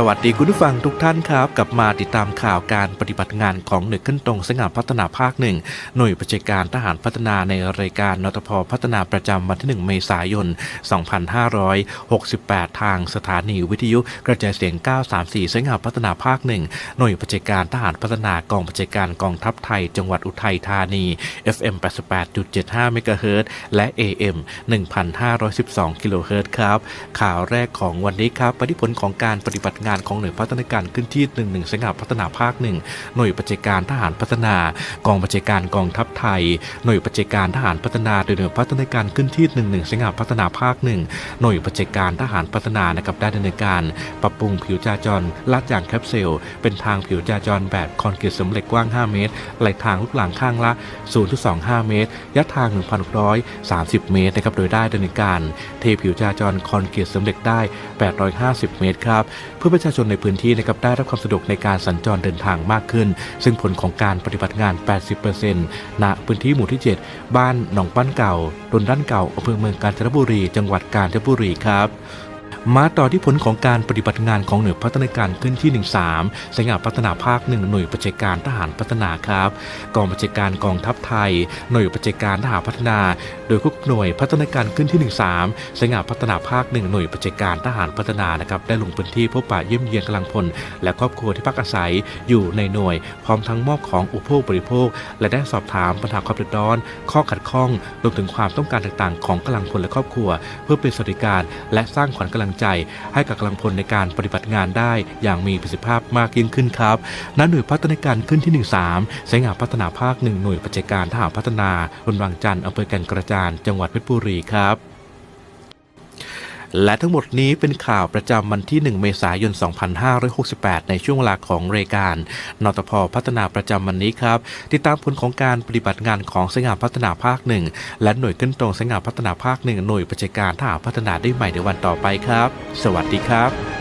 สวัสดีคุณผู้ฟังทุกท่านครับ กลับมาติดตามข่าวการปฏิบัติงานของหน่วยขึ้นตรงสง่าพัฒนาภาคหนึ่งหน่วยปฏิบัติการทหารพัฒนาในรายการนตพพัฒนาประจำวันที่ 1 เมษายน 2568 ทางสถานีวิทยุกระจายเสียง 934 สง่าพัฒนาภาคหนึ่งหน่วยปฏิบัติการทหารพัฒนากองปฏิบัติการกองทัพไทย จังหวัดอุทัยธานี FM 88.75 เมกะเฮิรตซ์และ AM 1,512 กิโลเฮิรตซ์ครับข่าวแรกของวันนี้ครับปฏิผลของการปฏิบัติงานของหน่วยพัฒนาการขึ้นที่ 11สงหาพัฒนาภาคหนึ่งหน่วยปฏิการทหารพัฒนากองปฏิการกองทัพไทย หน่วยปฏิการทหารพัฒนาโดยหน่วยพัฒนาการขึ้นที่ 11สงหาพัฒนาภาคหนึ่งหน่วยปฏิการทหารพัฒนานะครับได้ดำเนินการปรับปรุงผิวจราจรลาดยางแคปเซล เป็นทางผิวจราจรแบบคอนกรีตสำเร็จกว้าง 5 เมตรไหลทางลูกหลังข้างละ 0.25 เมตรยะทาง 1,630 เมตรนะครับโดยได้ดำเนินการ เทผิวจราจรคอนกรีตสำเร็จได้ 850 เมตรครับเพื่อประชาชนในพื้นที่นะครับได้รับความสะดวกในการสัญจรเดินทางมากขึ้น ซึ่งผลของการปฏิบัติงาน 80%ณพื้นที่หมู่ที่ 7 บ้านหนองปั้นเก่าดนด้านเก่าอำเภอเมืองกาญจนบุรี จังหวัดกาญจนบุรีครับ มาต่อที่ผลของการปฏิบัติงานของหน่วยพัฒนาการขึ้นที่ 13สงาพัฒนาภาคหนึ่งหน่วยปฏิการทหารพัฒนาครับกองปฏิการกองทัพไทย หน่วยปฏิการทหารพัฒนา โดยคุกหน่วยพัฒนาการขึ้นที่ 13สงาพัฒนาภาคหนึ่งหน่วยปฏิการทหารพัฒนานะครับได้ลงพื้นที่พบปะเยี่ยมเยียนกำลังพล และครอบครัวที่พักอาศัยอยู่ในหน่วย พร้อมทั้งมอบของอุปโภคบริโภค และได้สอบถามปัญหาความเดือดร้อน ข้อขัดข้องรวมถึงความต้องการต่างๆ ของกำลังพลและครอบครัว เพื่อเป็นสวัสดิการ และสร้างขวัญกำลังใจ ให้กับกำลังพลในการปฏิบัติงานได้อย่างมีประสิทธิภาพมากยิ่งขึ้นครับณหน่วยพัฒนาการขึ้นที่ 13สายงานพัฒนาภาคหนึ่งหน่วยปฏิการทหารพัฒนาบนวางจันทร์อำเภอแก่นกระจานจังหวัดเพชรบุรีครับ และทั้งหมดนี้เป็นข่าวประจำวันที่ 1 เมษายน 2568 ในช่วงเวลาของรายการ นตพพัฒนาประจำวันนี้ครับ ติดตามผลของการปฏิบัติงานของสงงานพัฒนาภาคหนึ่งและหน่วยขึ้นตรงสงงานพัฒนาภาคหนึ่งหน่วยประชาการทหารพัฒนาได้ใหม่ในวันต่อไปครับ สวัสดีครับ